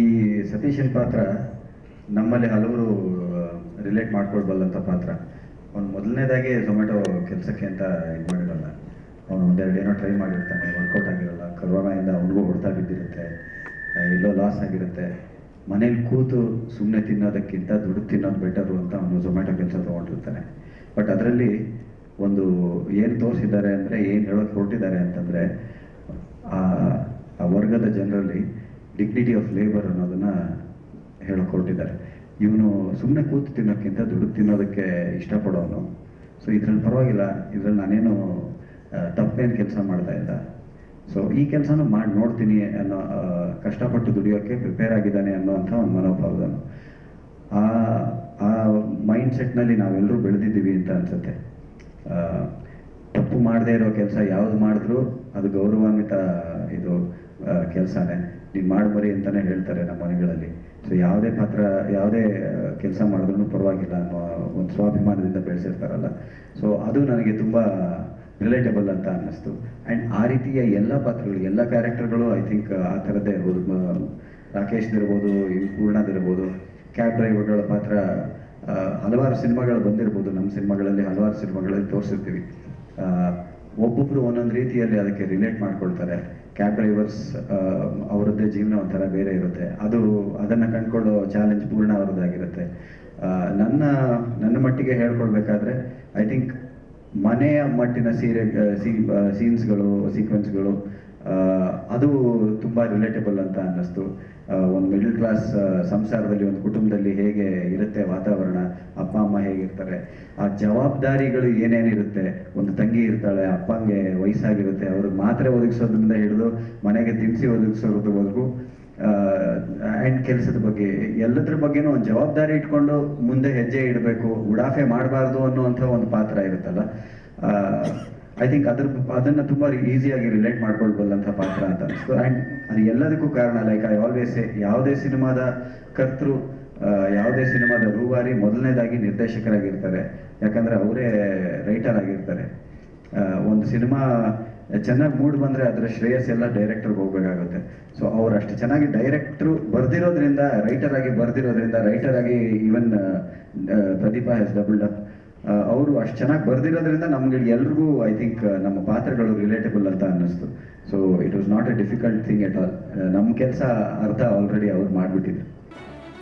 ಈ ಸತೀಶನ್ ಪಾತ್ರ ನಮ್ಮಲ್ಲಿ ಹಲವರು ರಿಲೇಟ್ ಮಾಡ್ಕೊಳ್ಬಲ್ಲಂಥ ಪಾತ್ರ. ಅವ್ನು ಮೊದಲನೇದಾಗಿ ಝೊಮ್ಯಾಟೊ ಕೆಲಸಕ್ಕೆ ಅಂತ ಇದು ಮಾಡಿರಲ್ಲ. ಅವನು ಒಂದೆರಡು ಏನೋ ಟ್ರೈ ಮಾಡಿರ್ತಾನೆ ವರ್ಕೌಟ್ ಆಗಿರಲ್ಲ, ಕರೋನಾಯಿಂದ ಅವನಿಗೂ ಹೊಡ್ತಾ ಬಿದ್ದಿರುತ್ತೆ ಎಲ್ಲೋ ಲಾಸ್ ಆಗಿರುತ್ತೆ. ಮನೇಲಿ ಕೂತು ಸುಮ್ಮನೆ ತಿನ್ನೋದಕ್ಕಿಂತ ದುಡ್ಡು ತಿನ್ನೋದು ಬೆಟರು ಅಂತ ಅವನು ಝೊಮ್ಯಾಟೊ ಕೆಲಸ ತೊಗೊಂಡಿರ್ತಾನೆ. ಬಟ್ ಅದರಲ್ಲಿ ಒಂದು ಏನು ತೋರಿಸಿದ್ದಾರೆ ಅಂದರೆ, ಏನು ಹೇಳೋಕ್ಕೆ ಹೊರಟಿದ್ದಾರೆ ಅಂತಂದರೆ ಆ ವರ್ಗದ ಜನರಲ್ಲಿ ಡಿಗ್ನಿಟಿ ಆಫ್ ಲೇಬರ್ ಅನ್ನೋದನ್ನ ಹೇಳ್ಕೊಟ್ಟಿದ್ದಾರೆ. ಇವನು ಸುಮ್ಮನೆ ಕೂತು ತಿನ್ನೋಕ್ಕಿಂತ ದುಡ್ಡು ತಿನ್ನೋದಕ್ಕೆ ಇಷ್ಟಪಡೋನು. ಸೊ ಇದ್ರಲ್ಲಿ ಪರವಾಗಿಲ್ಲ. ಇದ್ರಲ್ಲಿ ನಾನೇನು ತಪ್ಪೇನು ಕೆಲಸ ಮಾಡ್ತಾ ಇದ್ದ ಸೊ ಈ ಕೆಲಸನೂ ಮಾಡಿ ನೋಡ್ತೀನಿ ಅನ್ನೋ ಕಷ್ಟಪಟ್ಟು ದುಡಿಯೋಕ್ಕೆ ಪ್ರಿಪೇರ್ ಆಗಿದ್ದಾನೆ ಅನ್ನೋಂಥ ಒಂದು ಮನೋಭಾವದನು. ಆ ಆ ಮೈಂಡ್ ಸೆಟ್ನಲ್ಲಿ ನಾವೆಲ್ಲರೂ ಬೆಳೆದಿದ್ದೀವಿ ಅಂತ ಅನ್ಸುತ್ತೆ. ತಪ್ಪು ಮಾಡದೇ ಇರೋ ಕೆಲಸ ಯಾವ್ದು ಮಾಡಿದ್ರು ಅದು ಗೌರವಾನ್ವಿತ, ಇದು ಕೆಲಸನೇ. ನೀನು ಮಾಡ್ಬರಿ ಅಂತಾನೆ ಹೇಳ್ತಾರೆ ನಮ್ಮ ಮನೆಗಳಲ್ಲಿ. ಸೊ ಯಾವುದೇ ಪಾತ್ರ, ಯಾವುದೇ ಕೆಲಸ ಮಾಡಿದ್ರು ಪರವಾಗಿಲ್ಲ ಅನ್ನೋ ಒಂದು ಸ್ವಾಭಿಮಾನದಿಂದ ಬೆಳೆಸಿರ್ತಾರಲ್ಲ. ಸೊ ಅದು ನನಗೆ ತುಂಬ ರಿಲೇಟಬಲ್ ಅಂತ ಅನ್ನಿಸ್ತು. ಆ್ಯಂಡ್ ಆ ರೀತಿಯ ಎಲ್ಲ ಪಾತ್ರಗಳು, ಎಲ್ಲ ಕ್ಯಾರೆಕ್ಟರ್ಗಳು ಐ ಥಿಂಕ್ ಆ ಥರದ್ದೇ ಇರ್ಬೋದು. ರಾಕೇಶ್ದಿರ್ಬೋದು ಪೂರ್ಣದಿರ್ಬೋದು ಕ್ಯಾಬ್ ಡ್ರೈವರ್ಗಳ ಪಾತ್ರ ಹಲವಾರು ಸಿನಿಮಾಗಳು ಬಂದಿರ್ಬೋದು. ನಮ್ಮ ಸಿನಿಮಾಗಳಲ್ಲಿ ಹಲವಾರು ಸಿನಿಮಾಗಳಲ್ಲಿ ತೋರಿಸಿರ್ತೀವಿ. ಒಬ್ಬೊಬ್ರು ಒಂದೊಂದು ರೀತಿಯಲ್ಲಿ ಅದಕ್ಕೆ ರಿಲೇಟ್ ಮಾಡ್ಕೊಳ್ತಾರೆ. ಕ್ಯಾಬ್ ಡ್ರೈವರ್ಸ್ ಅವರದ್ದೇ ಜೀವನ ಒಂಥರ ಬೇರೆ ಇರುತ್ತೆ. ಅದು, ಅದನ್ನು ಕಂಡ್ಕೊಳ್ಳೋ ಚಾಲೆಂಜ್ ಪೂರ್ಣ ಅವರದ್ದಾಗಿರುತ್ತೆ. ನನ್ನ ನನ್ನ ಮಟ್ಟಿಗೆ ಹೇಳ್ಕೊಳ್ಬೇಕಾದ್ರೆ ಐ ಥಿಂಕ್ ಮನೆಯ ಮಟ್ಟಿನ ಸೀರೆ ಸೀನ್ಸ್ಗಳು ಸೀಕ್ವೆನ್ಸ್ಗಳು ಅದು ತುಂಬ ರಿಲೇಟಬಲ್ ಅಂತ ಅನ್ನಿಸ್ತು. ಒಂದು ಮಿಡಲ್ ಕ್ಲಾಸ್ ಸಂಸಾರದಲ್ಲಿ, ಒಂದು ಕುಟುಂಬದಲ್ಲಿ ಹೇಗೆ ಇರುತ್ತೆ ವಾತಾವರಣ ಹೇಗಿರ್ತಾರೆ, ಆ ಜವಾಬ್ದಾರಿಗಳು ಏನೇನಿರುತ್ತೆ? ಒಂದು ತಂಗಿ ಇರ್ತಾಳೆ, ಅಪ್ಪಂಗೆ ವಯಸ್ಸಾಗಿರುತ್ತೆ, ಅವ್ರಿಗೆ ಮಾತ್ರೆ ಒದಗಿಸೋದ್ರಿಂದ ಹಿಡಿದು ಮನೆಗೆ ತಿನ್ಸಿ ಒದಗಿಸೋದ್ರವರೆಗೂ ಆ್ಯಂಡ್ ಕೆಲಸದ ಬಗ್ಗೆ, ಎಲ್ಲದ್ರ ಬಗ್ಗೆನೂ ಒಂದು ಜವಾಬ್ದಾರಿ ಇಟ್ಕೊಂಡು ಮುಂದೆ ಹೆಜ್ಜೆ ಇಡಬೇಕು, ಉಡಾಫೆ ಮಾಡಬಾರ್ದು ಅನ್ನುವಂಥ ಒಂದು ಪಾತ್ರ ಇರುತ್ತಲ್ಲ? ಐ ಥಿಂಕ್ ಅದ್ರ, ಅದನ್ನ ತುಂಬಾ ಈಸಿಯಾಗಿ ರಿಲೇಟ್ ಮಾಡ್ಕೊಳ್ಬಲ್ಲಂಥ ಪಾತ್ರ ಅಂತ ಅನಿಸ್ತು. ಆ್ಯಂಡ್ ಅದು ಎಲ್ಲದಕ್ಕೂ ಕಾರಣ ಲೈಕ್ ಐ ಆಲ್ವೇಸ್ ಯಾವುದೇ ಸಿನಿಮಾದ ಕರ್ತೃ ಯಾವುದೇ ಸಿನಿಮಾದ ರೂವಾರಿ ಮೊದಲನೇದಾಗಿ ನಿರ್ದೇಶಕರಾಗಿರ್ತಾರೆ. ಯಾಕಂದ್ರೆ ಅವರೇ ರೈಟರ್ ಆಗಿರ್ತಾರೆ. ಒಂದು ಸಿನಿಮಾ ಚೆನ್ನಾಗಿ ಮೂಡ್ ಬಂದ್ರೆ ಅದರ ಶ್ರೇಯಸ್ ಎಲ್ಲ ಡೈರೆಕ್ಟರ್ಗೆ ಹೋಗಬೇಕಾಗುತ್ತೆ. ಸೊ ಅವ್ರು ಅಷ್ಟು ಚೆನ್ನಾಗಿ ಡೈರೆಕ್ಟ್ರು ಬರೆದಿರೋದ್ರಿಂದ ರೈಟರ್ ಆಗಿ ಬರೆದಿರೋದ್ರಿಂದ ರೈಟರ್ ಆಗಿ even Pradeep he's doubled up ಅವರು ಅಷ್ಟು ಚೆನ್ನಾಗಿ ಬರೆದಿರೋದ್ರಿಂದ ನಮ್ಗೆ ಎಲ್ರಿಗೂ ಐ ಥಿಂಕ್ ನಮ್ಮ ಪಾತ್ರಗಳು ರಿಲೇಟಬಲ್ ಅಂತ ಅನ್ನಿಸ್ತು. So it was not a difficult thing at all ನಮ್ಮ ಕೆಲಸ ಅರ್ಧ ಆಲ್ರೆಡಿ ಅವ್ರು ಮಾಡಿಬಿಟ್ಟಿದ್ರು.